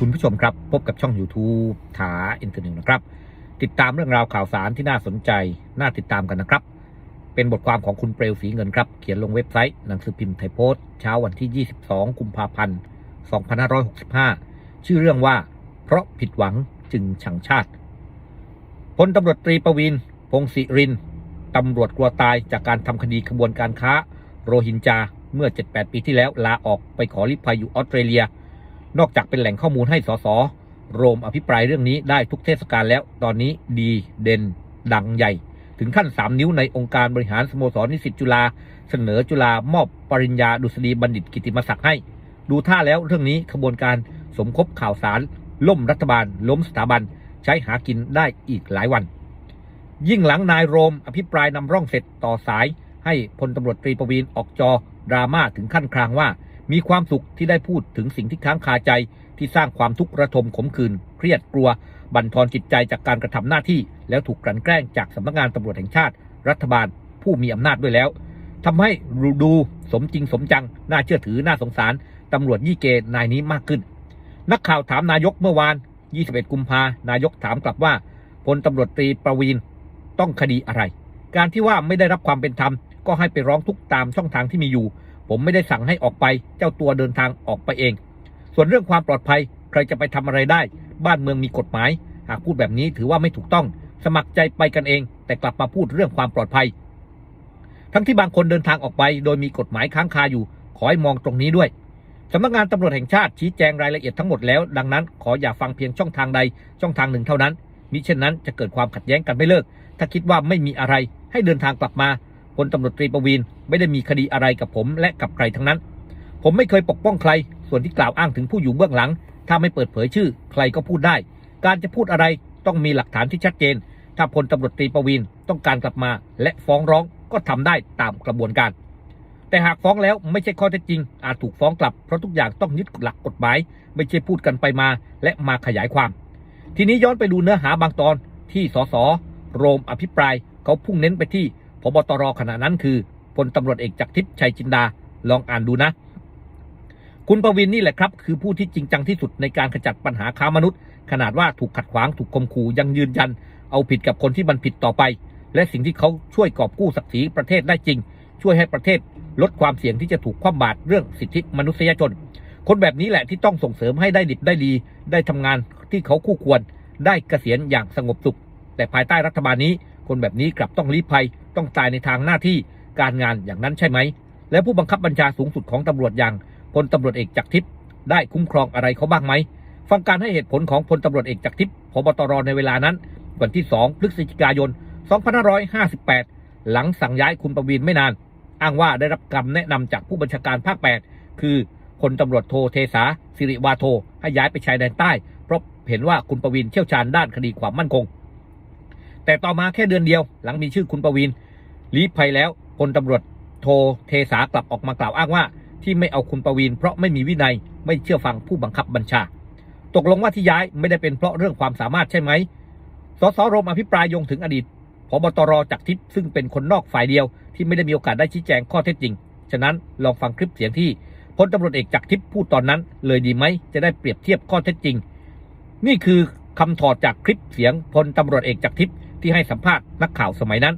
คุณผู้ชมครับ พบกับช่อง YouTube ถาอินเทอร์เน็ตนะครับ ติดตามเรื่องราวข่าวสารที่น่าสนใจ น่าติดตามกันนะครับ เป็นบทความของคุณเปลวสีเงินครับ เขียนลงเว็บไซต์หนังสือพิมพ์ไทยโพสต์เช้าวันที่ 22 กุมภาพันธ์ 2565 ชื่อเรื่องว่า เพราะผิดหวังจึงชังชาติพลตำรวจตรีประวินพงศิรินตำรวจกลัวตายจากการทำคดีขบวนการค้า โรฮิงญาเมื่อ 7-8 ปีที่แล้วลาออกไปขอริภัยอยู่ออสเตรเลีย นอกจากเป็นแหล่งข้อมูลให้สสโรมอภิปรายเรื่องนี้ได้ทุกเทศกาลแล้ว ตอนนี้ดีเด่น ดังใหญ่ ถึงขั้น 3 นิ้วในองค์การบริหารสโมสรนิสิตจุฬาเสนอจุฬามอบปริญญาดุษฎีบัณฑิตกิติมศักดิ์ให้ ดูท่าแล้วเรื่องนี้ขบวนการสมคบข่าวสาร ล่มรัฐบาล ล้มสถาบัน ใช้หากินได้อีกหลายวัน ยิ่งหลังนายโรมอภิปรายนำร่องเสร็จต่อสาย ให้พลตำรวจตรีประวีนออกจอดราม่าถึงขั้นครางว่า มีความสุขที่ได้พูดถึงสิ่งที่ค้างคาใจที่สร้างความทุกข์ระทมขมขื่นเครียดกลัว บั่นทอนจิตใจจากการกระทำหน้าที่ แล้วถูกกลั่นแกล้งจากสำนักงานตำรวจแห่งชาติ รัฐบาล ผู้มีอำนาจด้วยแล้วทำให้รูดูสมจริงสมจัง น่าเชื่อถือน่าสงสารตำรวจยี่เกนายนี้มากขึ้น นักข่าวถามนายกเมื่อวาน 21 กุมภานายกถามกลับว่าพลตำรวจตรีประวีนต้องคดีอะไร การที่ว่าไม่ได้รับความเป็นธรรมก็ให้ไปร้องทุกข์ตามช่องทางที่มีอยู่ ผมไม่ได้สั่งให้ออกไป เจ้าตัวเดินทางออกไปเอง ส่วนเรื่องความปลอดภัย ใครจะไปทำอะไรได้ บ้านเมืองมีกฎหมาย หากพูดแบบนี้ถือว่าไม่ถูกต้อง สมัครใจไปกันเอง แต่กลับมาพูดเรื่องความปลอดภัย ทั้งที่บางคนเดินทางออกไป โดยมีกฎหมายค้างคาอยู่ ขอให้มองตรงนี้ด้วยสำนักงานตำรวจแห่งชาติชี้แจงรายละเอียดทั้งหมดแล้ว ดังนั้น ขออย่าฟังเพียงช่องทางใดช่องทางหนึ่งเท่านั้นมิเช่นนั้นจะเกิดความขัดแย้งกันไม่เลิก ถ้าคิดว่าไม่มีอะไรให้เดินทางกลับมา พลตำรวจตรีประวีนไม่ได้มีคดีอะไรกับผมและกับใครทั้งนั้น ผมไม่เคยปกป้องใคร ส่วนที่กล่าวอ้างถึงผู้อยู่เบื้องหลัง ถ้าไม่เปิดเผยชื่อ ใครก็พูดได้ การจะพูดอะไรต้องมีหลักฐานที่ชัดเจน ถ้าพลตำรวจตรีประวีนต้องการกลับมา และฟ้องร้องก็ทำได้ตามกระบวนการ แต่หากฟ้องแล้วไม่ใช่ข้อเท็จจริง อาจถูกฟ้องกลับเพราะทุกอย่างต้องยึดหลักกฎหมาย ไม่ใช่พูดกันไปมาและมาขยายความ ทีนี้ย้อนไปดูเนื้อหาบางตอนที่สสโรมอภิปรายเขาพุ่งเน้นไปที่ พบตรขณะนั้นคือพลตำรวจเอกจากทิพย์ชัยจินดาลองอ่านดูนะ คุณประวินนี่แหละครับ คือผู้ที่จริงจังที่สุดในการขจัดปัญหาค้ามนุษย์ ขนาดว่าถูกขัดขวางถูกข่มขู่ยังยืนยัน เอาผิดกับคนที่มันผิดต่อไป และสิ่งที่เขาช่วยกอบกู้ศักดิ์ศรีประเทศได้จริง ช่วยให้ประเทศลดความเสี่ยงที่จะถูกคว่ำบาตรเรื่องสิทธิมนุษยชน คนแบบนี้แหละที่ต้องส่งเสริมให้ได้ดิบได้ดี ได้ทำงานที่เขาคู่ควรได้เกษียณอย่างสงบสุข แต่ภายใต้รัฐบาลนี้ คนแบบนี้กลับต้องลี้ภัย ต้องตายในทางหน้าที่การงานอย่างนั้นใช่ไหม และผู้บังคับบัญชาสูงสุดของตำรวจอย่างพลตำรวจเอกจากรทิพย์ได้คุ้มครองอะไรเขาบ้างไหม ฟังการให้เหตุผลของพลตำรวจเอกจากรทิพย์พบตรในเวลานั้น วันที่ 2 พฤศจิกายน 2558 หลังสั่งย้ายคุณประวินไม่นาน อ้างว่าได้รับคำแนะนำจากผู้บัญชาการภาค 8 คือพลตำรวจโทเทสาสิริวาโทให้ย้ายไปชายแดนใต้ เพราะเห็นว่าคุณประวินเชี่ยวชาญด้านคดีความมั่นคง แต่ต่อมาแค่เดือนเดียว หลังมีชื่อคุณประวิน ลี้ภัยแล้วพลตำรวจโทเทสากลับออกมากล่าวอ้างว่า ที่ไม่เอาคุณประวินเพราะไม่มีวินัยไม่เชื่อฟังผู้บังคับบัญชา ตกลงว่าที่ย้ายไม่ได้เป็นเพราะเรื่องความสามารถใช่ไหมสสรมอภิปรายยงถึงอดีตพบตรจากทิพย์ซึ่งเป็นคนนอกฝ่ายเดียวที่ไม่ได้มีโอกาสได้ชี้แจงข้อเท็จจริง ฉะนั้นลองฟังคลิปเสียงที่พลตำรวจเอกจากทิพย์พูดตอนนั้น เลยดีไหมจะได้เปรียบเทียบข้อเท็จจริง นี่คือคำถอดจากคลิปเสียงพลตำรวจเอกจากทิพย์ที่ให้สัมภาษณ์นักข่าวสมัยนั้น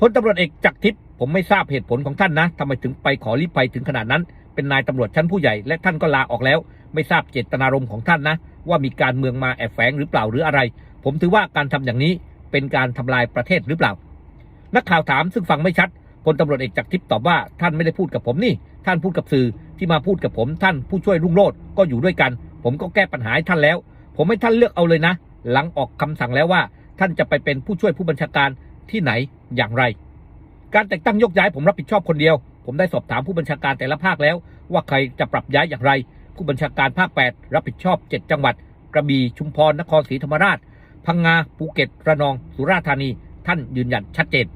พลตำรวจเอกจากรทิพย์ผมไม่ทราบเหตุผลของท่านนะทำไมถึงไปขอรีภัยถึงขนาดนั้น เป็นนายตำรวจชั้นผู้ใหญ่และท่านก็ลาออกแล้ว ไม่ทราบเจตนารมณ์ของท่านนะ ว่ามีการเมืองมาแอบแฝงหรือเปล่าหรืออะไร ผมถือว่าการทำอย่างนี้เป็นการทำลายประเทศหรือเปล่า นักข่าวถามซึ่งฟังไม่ชัดพลตำรวจเอกจากรทิพย์ตอบว่าท่านไม่ได้พูดกับผมนี่ ท่านพูดกับสื่อที่มาพูดกับผม ท่านผู้ช่วยรุ่งโรจน์ก็อยู่ด้วยกัน ผมก็แก้ปัญหาให้ท่านแล้ว ผมให้ท่านเลือกเอาเลยนะ หลังออกคำสั่งแล้วว่า ท่านจะไปเป็นผู้ช่วยผู้บัญชาการที่ไหน อย่างไร การแต่งตั้งยกย้ายผมรับผิดชอบคนเดียว ผมได้สอบถามผู้บัญชาการแต่ละภาคแล้ว ว่าใครจะปรับย้ายอย่างไร ผู้บัญชาการภาค 8 รับผิดชอบ 7 จังหวัด กระบี่ชุมพรนครศรีธรรมราช พังงาภูเก็ตระนอง สุราษฎร์ธานี ท่านยืนยันชัดเจน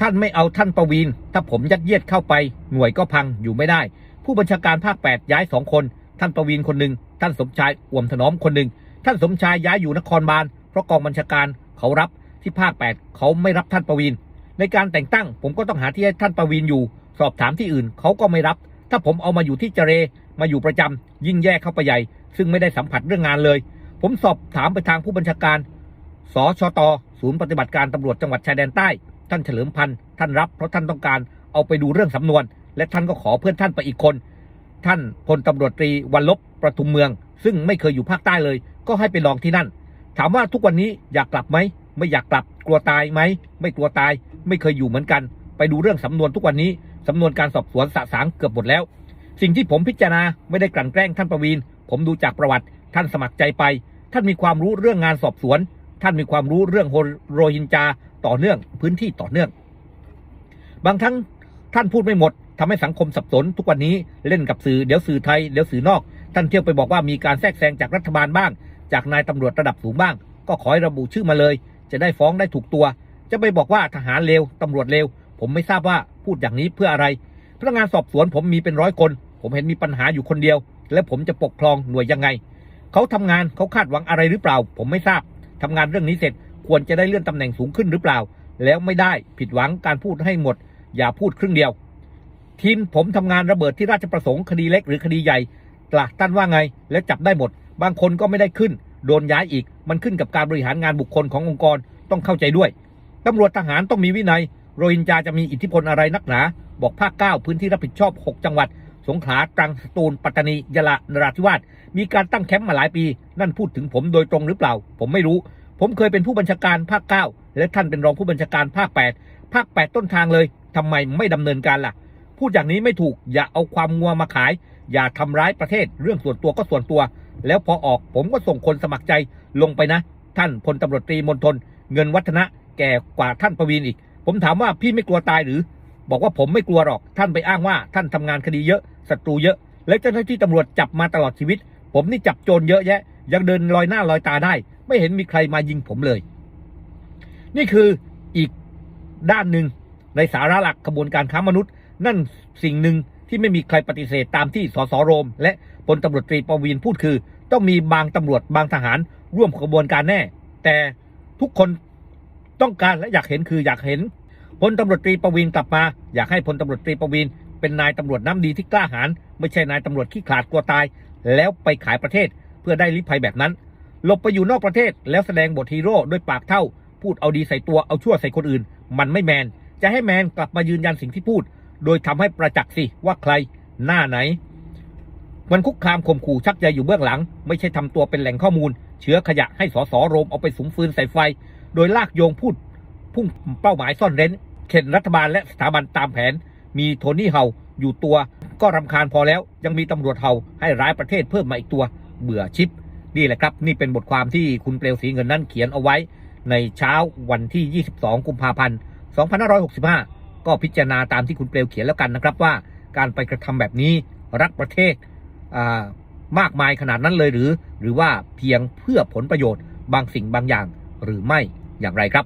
ท่านไม่เอาท่านประวีนถ้าผมยัดเยียดเข้าไป หน่วยก็พังอยู่ไม่ได้ ผู้บัญชาการภาค 8 ย้ายสองคน ท่านประวีนคนหนึ่งท่านสมชายอ่วมถนอมคนหนึ่งท่านสมชายย้ายอยู่นครบาลเพราะกองบัญชาการเขารับ ที่ภาค 8 เขาไม่รับท่านประวีนในการแต่งตั้ง ผมก็ต้องหาที่ให้ท่านประวีนอยู่ สอบถามที่อื่นเขาก็ไม่รับ ถ้าผมเอามาอยู่ที่เจเร มาอยู่ประจำยิ่งแย่เข้าไปใหญ่ ซึ่งไม่ได้สัมผัสเรื่องงานเลย ผมสอบถามไปทางผู้บัญชาการสชตศูนย์ปฏิบัติการตำรวจจังหวัดชายแดนใต้ ท่านเฉลิมพันธ์ท่านรับเพราะท่านต้องการเอาไปดูเรื่องสำนวน และท่านก็ขอเพื่อนท่านไปอีกคน ท่านพลตำรวจตรีวันลบประทุมเมือง ซึ่งไม่เคยอยู่ภาคใต้เลย ก็ให้ไปลองที่นั่น ถามว่าทุกวันนี้อยากกลับไหม ไม่อยากกลับกลัวตายไหมไม่กลัวตาย ไม่เคยอยู่เหมือนกัน ไปดูเรื่องสำนวนทุกวันนี้สำนวนการสอบสวนสะสางเกือบหมดแล้ว สิ่งที่ผมพิจารณาไม่ได้กลั่นแกล้งท่านประวีนผมดูจากประวัติท่านสมัครใจไป ท่านมีความรู้เรื่องงานสอบสวน ท่านมีความรู้เรื่องโรฮินจาต่อเนื่อง พื้นที่ต่อเนื่อง บางครั้งท่านพูดไม่หมดทำให้สังคมสับสนทุกวันนี้เล่นกับสื่อเดี๋ยวสื่อไทยเดี๋ยวสื่อนอก ท่านเที่ยวไปบอกว่ามีการแทรกแซงจากรัฐบาลบ้าง จากนายตำรวจระดับสูงบ้าง ก็ขอให้ระบุชื่อมาเลย จะได้ฟ้องได้ถูกตัว จะไปบอกว่าทหารเลวตำรวจเลวผมไม่ทราบว่าพูดอย่างนี้เพื่ออะไร พนักงานสอบสวนผมมีเป็นร้อยคน ผมเห็นมีปัญหาอยู่คนเดียว และผมจะปกครองหน่วยยังไง เขาทำงานเขาคาดหวังอะไรหรือเปล่า ผมไม่ทราบทำงานเรื่องนี้เสร็จควรจะได้เลื่อนตำแหน่งสูงขึ้นหรือเปล่า แล้วไม่ได้ผิดหวังการพูดให้หมด อย่าพูดครึ่งเดียว ทีมผมทำงานระเบิดที่ราชประสงค์คดีเล็กหรือคดีใหญ่ตละท่านว่าไง แล้วจับได้หมด บางคนก็ไม่ได้ขึ้น โดนย้ายอีก มันขึ้นกับการบริหารงานบุคคลขององค์กรต้องเข้าใจด้วยตำรวจทหารต้องมีวินัย โรฮินจาจะมีอิทธิพลอะไรนักหนา บอกภาคเก้าพื้นที่รับผิดชอบ 6 จังหวัด สงขลาตรังสตูลปัตตานียะลานราธิวาสมีการตั้งแคมป์มาหลายปี นั่นพูดถึงผมโดยตรงหรือเปล่า ผมไม่รู้ ผมเคยเป็นผู้บัญชาการภาค 9 และท่านเป็นรองผู้บัญชาการภาค 8 ภาค 8 ต้นทางเลยทำไมไม่ดำเนินการล่ะ พูดอย่างนี้ไม่ถูกอย่าเอาความงัวมาขาย อย่าทำร้ายประเทศ เรื่องส่วนตัวก็ส่วนตัว แล้วพอออกผมก็ส่งคนสมัครใจลงไปนะ ท่านพลตำรวจตรีมนทน เงินวัฒนะแก่กว่าท่านประวีนอีก ผมถามว่าพี่ไม่กลัวตายหรือ บอกว่าผมไม่กลัวหรอก ท่านไปอ้างว่า ท่านทำงานคดีเยอะศัตรูเยอะ และเจ้าหน้าที่ตำรวจจับมาตลอดชีวิต ผมนี่จับโจรเยอะแยะ ยังเดินลอยหน้าลอยตาได้ ไม่เห็นมีใครมายิงผมเลย นี่คืออีกด้านหนึ่งในสาระหลักกระบวนการค้ามนุษย์ นั่นสิ่งหนึ่งที่ไม่มีใครปฏิเสธตามที่สสโรม และพลตำรวจตรีประวีนพูดคือ ต้องมีบางตำรวจบางทหารร่วมขบวนการแน่ แต่ทุกคนต้องการและอยากเห็นคืออยากเห็นพลตำรวจตรีประวีนกลับมา อยากให้พลตำรวจตรีประวีนเป็นนายตำรวจน้ำดีที่กล้าหาญไม่ใช่นายตำรวจขี้ขลาดกลัวตาย แล้วไปขายประเทศเพื่อได้ลิภัยแบบนั้นหลบไปอยู่นอกประเทศแล้วแสดงบทฮีโร่ด้วยปากเท่า พูดเอาดีใส่ตัวเอาชั่วใส่คนอื่น มันไม่แมน จะให้แมนกลับมายืนยันสิ่งที่พูด โดยทำให้ประจักษ์สิว่าใครหน้าไหน มันคุกคามข่มขู่ชักใยอยู่เบื้องหลัง ไม่ใช่ทำตัวเป็นแหล่งข้อมูล เชื้อขยะให้สอสอโรมเอาไปสุมฟืนใส่ไฟ โดยลากโยงพูดพุ่งเป้าหมายซ่อนเร้น เข็นรัฐบาลและสถาบันตามแผน มีโทนี่เฮาอยู่ตัวก็รำคาญพอแล้ว ยังมีตำรวจเฮาให้ร้ายประเทศเพิ่มมาอีกตัว เบื่อชิปนี่แหละครับ นี่เป็นบทความที่คุณเปลวสีเงินนั้นเขียนเอาไว้ ในเช้าวันที่ 22 กุมภาพันธ์ 2565 ก็พิจารณาตามที่คุณเปลวเขียนแล้วกันนะครับว่า การไปกระทำแบบนี้รักประเทศ มากมายขนาดนั้นเลยหรือ หรือว่าเพียงเพื่อผลประโยชน์บางสิ่งบางอย่างหรือไม่อย่างไรครับ